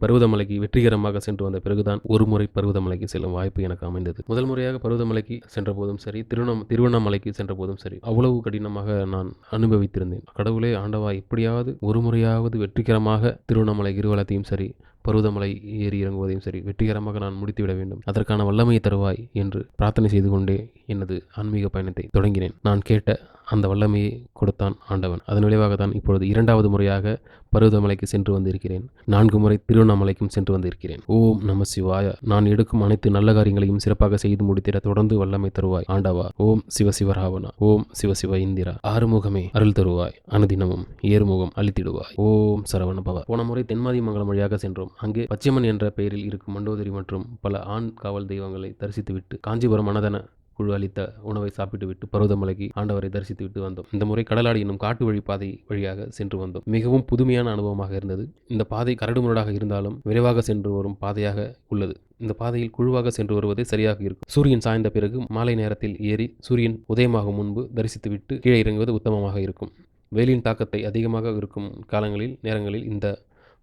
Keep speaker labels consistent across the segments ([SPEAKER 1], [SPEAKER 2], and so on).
[SPEAKER 1] பருவதமலைக்கு வெற்றிகரமாக சென்று வந்த பிறகுதான் ஒரு முறை பருவதமலைக்கு செல்லும் வாய்ப்பு எனக்கு அமைந்தது. முதல் முறையாக பருவதமலைக்கு சென்ற போதும் சரி திருவண்ணம் திருவண்ணாமலைக்கு சென்ற போதும் சரி அவ்வளவு கடினமாக நான் அனுபவித்திருந்தேன். கடவுளே ஆண்டவா எப்படியாவது ஒரு முறையாவது வெற்றிகரமாக திருவண்ணாமலை கிரிவலத்தையும் சரி பருவதமலை ஏறி இறங்குவதையும் சரி வெற்றிகரமாக நான் முடித்துவிட வேண்டும். அதற்கான வல்லமையை தருவாய் என்று பிரார்த்தனை செய்து கொண்டே எனது ஆன்மீக பயணத்தை தொடங்கினேன். நான் கேட்ட அந்த வல்லமையை கொடுத்தான் ஆண்டவன். அதன் விளைவாக தான் இப்பொழுது இரண்டாவது முறையாக பருவதமலைக்கு சென்று வந்திருக்கிறேன். நான்கு முறை திருவண்ணாமலைக்கும் சென்று வந்திருக்கிறேன். ஓம் நம சிவாய. நான் எடுக்கும் அனைத்து நல்ல காரியங்களையும் சிறப்பாக செய்து முடித்திட தொடர்ந்து வல்லமை தருவாய் ஆண்டவா. ஓம் சிவசிவராவணா ஓம் சிவ சிவ இந்திரா. ஆறுமுகமே அருள் தருவாய். அனுதினமும் ஏறுமுகம் அழித்திடுவாய் ஓம் சரவண பவா. போன முறை தென்மாதி மங்கலம் வழியாக சென்றோம். அங்கே பச்சைமன் என்ற பெயரில் இருக்கும் மண்டோதரி மற்றும் பல ஆண் காவல் தெய்வங்களை தரிசித்துவிட்டு காஞ்சிபுரம் மனதன குழு அளித்த உணவை சாப்பிட்டுவிட்டு பருவதமலைக்கு ஆண்டவரை தரிசித்து விட்டு வந்தோம். இந்த முறை கடலாடி என்னும் காட்டு வழி பாதை வழியாக சென்று வந்தோம். மிகவும் புதுமையான அனுபவமாக இருந்தது. இந்த பாதை கரடுமுரடாக இருந்தாலும் விரைவாக சென்று வரும் பாதையாக உள்ளது. இந்த பாதையில் குழுவாக சென்று வருவதே சரியாக இருக்கும். சூரியன் சாய்ந்த பிறகு மாலை நேரத்தில் ஏறி சூரியன் உதயமாகும் முன்பு தரிசித்துவிட்டு கீழே இறங்குவது உத்தமமாக இருக்கும். வெயிலின் தாக்கத்தை அதிகமாக இருக்கும் காலங்களில் நேரங்களில் இந்த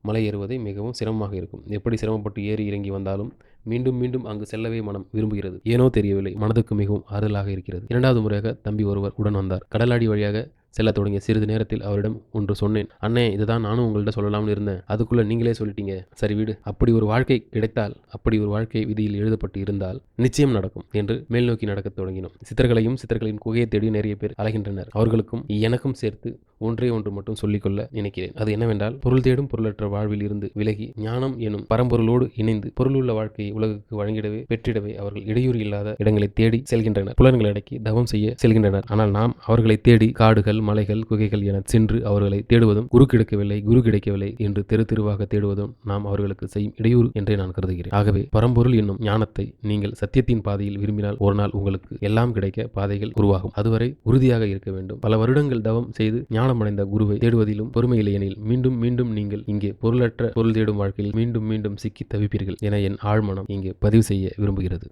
[SPEAKER 1] மலை ஏறுவதை மிகவும் சிரமமாக இருக்கும். எப்படி சிரமப்பட்டு ஏறி இறங்கி வந்தாலும் மீண்டும் மீண்டும் அங்கு செல்லவே மனம் விரும்புகிறது. ஏனோ தெரியவில்லை மனதுக்கு மிகவும் ஆறுதலாக இருக்கிறது. இரண்டாவது முறையாக தம்பி ஒருவர் உடன் வந்தார். கடலாடி வழியாக செல்ல தொடங்கிய சிறிது நேரத்தில் அவரிடம் ஒன்று சொன்னேன். அண்ணே இதுதான் நானும் உங்கள்கிட்ட சொல்லலாம்னு இருந்தேன். அதுக்குள்ள நீங்களே சொல்லிட்டீங்க. சரி வீடு. அப்படி ஒரு வாழ்க்கை கிடைத்தால் அப்படி ஒரு வாழ்க்கை விதியில் எழுதப்பட்டு இருந்தால் நிச்சயம் நடக்கும் என்று மேல் நோக்கி நடக்கத் தொடங்கினோம். சித்தர்களையும் சித்தர்களின் குகையை தேடி நிறைய பேர் அலைகின்றனர். அவர்களுக்கும் எனக்கும் சேர்த்து ஒன்றே ஒன்று மட்டும் சொல்லிக்கொள்ள நினைக்கிறேன். அது என்னவென்றால் பொருள் தேடும் பொருளற்ற வாழ்வில் இருந்து விலகி ஞானம் எனும் பரம்பொருளோடு இணைந்து பொருளுள்ள வாழ்க்கையை உலகுக்கு வழங்கிடவே பெற்றிடவே அவர்கள் இடையூறு இல்லாத இடங்களை தேடி செல்கின்றனர். புலன்களை அடக்கி தவம் செய்ய செல்கின்றனர். ஆனால் நாம் அவர்களை தேடி காடுகள் மலைகள் குகைகள் என சென்று அவர்களை தேடுவதும் குரு கிடைக்கவில்லை குரு கிடைக்கவில்லை என்று தெரு தெருவாக தேடுவதும் நாம் அவர்களுக்கு செய்யும் இடையூறு என்றே நான் கருதுகிறேன். ஆகவே பரம்பொருள் என்னும் ஞானத்தை நீங்கள் சத்தியத்தின் பாதையில் விரும்பினால் ஒரு நாள் உங்களுக்கு எல்லாம் கிடைக்க பாதைகள் உருவாகும். அதுவரை உறுதியாக இருக்க வேண்டும். பல வருடங்கள் தவம் செய்து ஞானமடைந்த குருவை தேடுவதிலும் பொறுமை இல்லையெனில் மீண்டும் மீண்டும் நீங்கள் இங்கே பொருளற்ற பொருள் தேடும் வாழ்க்கையில் மீண்டும் மீண்டும் சிக்கி தவிப்பீர்கள் என என் ஆழ்மனம் இங்கே பதிவு செய்ய விரும்புகிறது.